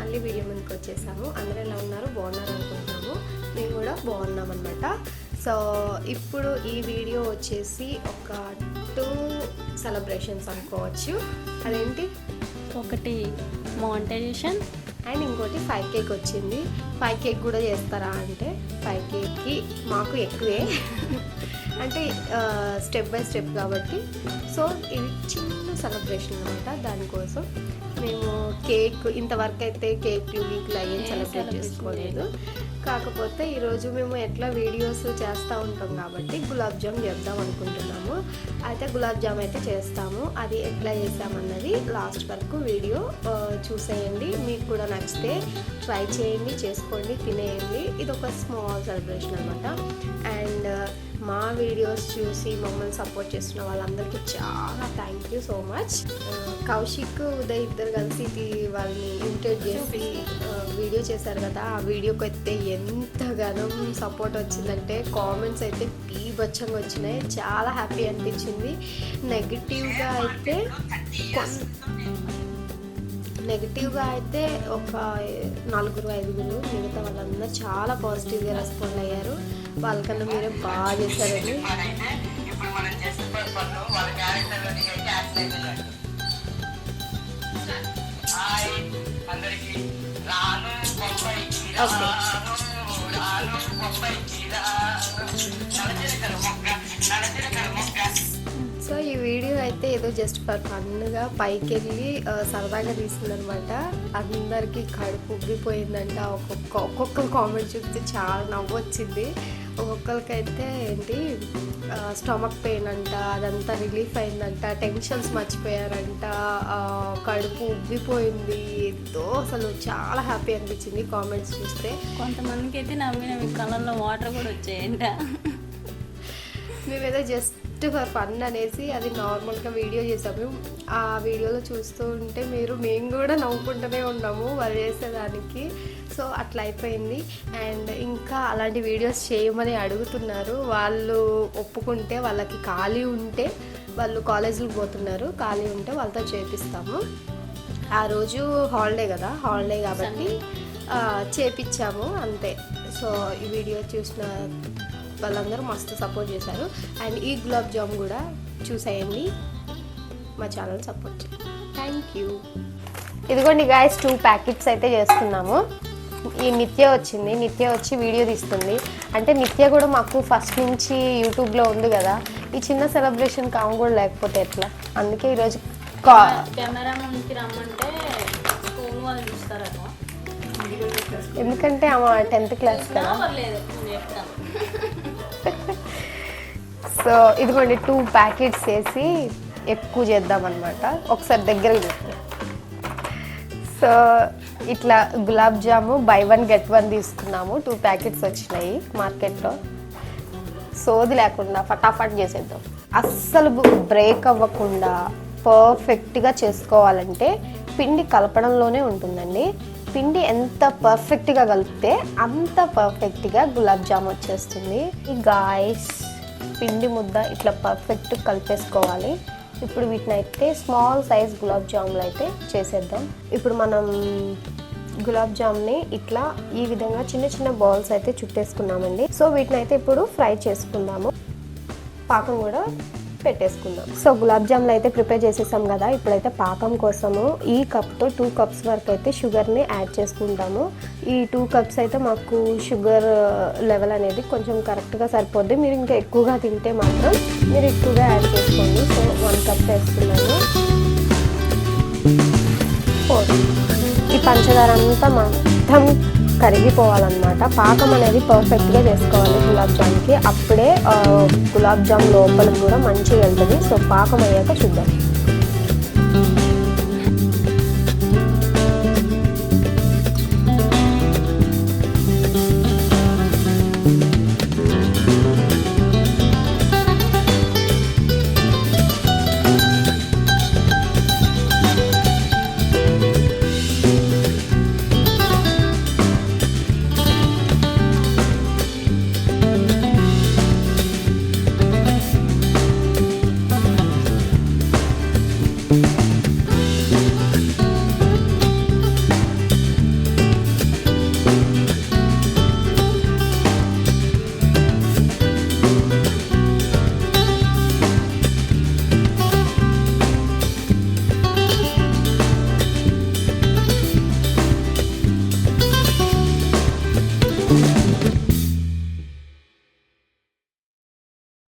మళ్ళీ వీడియో ముందుకు వచ్చేసాము. అందరూ ఎలా ఉన్నారు? బాగున్నారు అనుకుంటున్నాము. మేము కూడా బాగున్నాం అనమాట సో ఇప్పుడు ఈ వీడియో వచ్చేసి ఒక టూ సెలబ్రేషన్స్ అనుకోవచ్చు. అదేంటి? ఒకటి మానిటైజేషన్. అండ్ ఇంకోటి ఫైవ్ కేక్ వచ్చింది. ఫైవ్ కేక్ కూడా చేస్తారా అంటే ఫైవ్ కేక్కి మాకు ఎక్కువే. అంటే స్టెప్ బై స్టెప్ కాబట్టి. సో ఇది చిన్న సెలబ్రేషన్ అనమాట దానికోసం. మేము కేక్ ఇంతవరకు అయితే కేక్లు వీక్లు అయ్యి సెలబ్రేట్ చేసుకోలేదు. కాకపోతే ఈరోజు మేము ఎట్లా వీడియోస్ చేస్తూ ఉంటాం కాబట్టి గులాబ్ జామ్ చేద్దాం అనుకుంటున్నాము. అయితే గులాబ్ జామ్ అయితే చేస్తాము. అది ఎట్లా చేస్తామన్నది లాస్ట్ వరకు వీడియో చూసేయండి. మీకు కూడా నచ్చితే ట్రై చేయండి చేసుకోండి తినేయండి. ఇది ఒక స్మాల్ సెలబ్రేషన్ అనమాట అండ్ మా వీడియోస్ చూసి మమ్మల్ని సపోర్ట్ చేస్తున్న వాళ్ళందరికీ చాలా thank you so much Kaushik Uday ఇద్దరు కలిసి ఇది వాళ్ళని ఇన్విటేట్ చేసి వీడియో చేశారు కదా. ఆ వీడియోకి అయితే ఎంతగానో సపోర్ట్ వచ్చిందంటే కామెంట్స్ అయితే బీభత్సంగా వచ్చినాయి. చాలా హ్యాపీ అనిపించింది. నెగిటివ్గా అయితే నెగిటివ్గా అయితే ఒక నలుగురు ఐదుగురు మిగతా వాళ్ళందరూ చాలా పాజిటివ్గా రెస్పాండ్ అయ్యారు. వాళ్ళకన్నా మీరే బాగా చేశారండి. ఓకే. అయితే ఏదో జస్ట్ ఫర్ ఫన్గా పైకి వెళ్ళి సరదాగా తీసిందనమాట. అందరికీ కడుపు ఉబ్బిపోయిందంట. ఒక్కొక్క ఒక్కొక్క కామెంట్ చూస్తే చాలా నవ్వు వచ్చింది ఒక్కొక్కరికైతే ఏంటి స్టమక్ పెయిన్ అంట అదంతా రిలీఫ్ అయిందంట టెన్షన్స్ మర్చిపోయారంట కడుపు ఉబ్బిపోయింది. ఏదో అసలు చాలా హ్యాపీ అనిపించింది కామెంట్స్ చూస్తే. కొంతమందికి అయితే నవ్వి నవ్వి కళ్ళల్లో వాటర్ కూడా వచ్చాయంట. మేమేదో జస్ట్ ఫర్ ఫన్ అనేసి అది నార్మల్గా వీడియో చేసాము ఆ వీడియోలో చూస్తూ ఉంటే మీరు మేము కూడా నవ్వుకుంటూనే ఉన్నాము వాళ్ళు చేసేదానికి. సో అట్లా అయిపోయింది. అండ్ ఇంకా అలాంటి వీడియోస్ చేయమని అడుగుతున్నారు. వాళ్ళు ఒప్పుకుంటే వాళ్ళకి ఖాళీ ఉంటే వాళ్ళు కాలేజీకి పోతున్నారు. ఖాళీ ఉంటే వాళ్ళతో చేపిస్తాము. ఆ రోజు హాలిడే కదా హాలిడే కాబట్టి ఆ, చేపిచ్చాము అంతే. సో ఈ వీడియో చూసిన వాళ్ళందరూ మస్తు సపోర్ట్ చేశారు. అండ్ ఈ గులాబ్ జామ్ కూడా చూసేయండి. మా ఛానల్ సపోర్ట్ చేయండి. థ్యాంక్ యూ ఇదిగోండి గాయస్ టూ ప్యాకెట్స్ అయితే చేస్తున్నాము. ఈ నిత్య వచ్చింది. నిత్య వచ్చి వీడియో తీస్తుంది. అంటే నిత్య కూడా మాకు ఫస్ట్ నుంచి యూట్యూబ్లో ఉంది కదా. ఈ చిన్న సెలబ్రేషన్ కాము కూడా లేకపోతే ఎట్లా? అందుకే ఈరోజు కెమెరా ముందుకి రమ్మంటే స్కూల్ వాళ్ళు చూస్తారట ఎందుకంటే ఆమె టెన్త్ క్లాస్ కదా. సో ఇదిగోండి టూ ప్యాకెట్స్ వేసి ఎక్కువ చేద్దాం అనమాట ఒకసారి దగ్గరకు చూస్తే సో ఇట్లా gulab jamun buy one get one తీసుకున్నాము. టూ ప్యాకెట్స్ వచ్చినాయి మార్కెట్లో. సోది లేకుండా ఫటాఫట్ చేసేద్దాం. అస్సలు బ్రేక్ అవ్వకుండా పర్ఫెక్ట్గా చేసుకోవాలంటే పిండి కలపడంలోనే ఉంటుందండి. పిండి ఎంత పర్ఫెక్ట్గా కలిపితే అంత పర్ఫెక్ట్గా గులాబ్ జామ్ వచ్చేస్తుంది. ఈ గాయస్ పిండి ముద్ద ఇట్లా పర్ఫెక్ట్ కలిపేసుకోవాలి. ఇప్పుడు వీటిని అయితే స్మాల్ సైజ్ గులాబ్ జాములు అయితే చేసేద్దాం. ఇప్పుడు మనం గులాబ్ జామ్ని ఇట్లా ఈ విధంగా చిన్న చిన్న బాల్స్ అయితే చుట్టేసుకున్నామండి. సో వీటిని అయితే ఇప్పుడు ఫ్రై చేసుకుందాము. పాకం కూడా పెట్టేసుకుందాం. సో గులాబ్ జామ్లు అయితే ప్రిపేర్ చేసేసాం కదా ఇప్పుడైతే పాకం కోసము ఈ కప్తో టూ కప్స్ వరకు అయితే షుగర్ని యాడ్ చేసుకుంటాము. ఈ టూ కప్స్ అయితే మాకు షుగర్ లెవెల్ అనేది కొంచెం కరెక్ట్గా సరిపోద్ది. మీరు ఇంకా ఎక్కువగా తింటే మాత్రం మీరు ఎక్కువగా యాడ్ చేసుకోండి. సో వన్ కప్ వేసుకున్నాను ఫోర్. ఈ పంచదార అంతా మొత్తం కరిగిపోవాలన్నమాట. పాకం అనేది పర్ఫెక్ట్గా చేసుకోవాలి గులాబ్ జామ్కి. అప్పుడే గులాబ్ జామ్ లోపల కూడా మంచిగా వెళ్తుంది సో పాకం అయ్యాక చూద్దాం.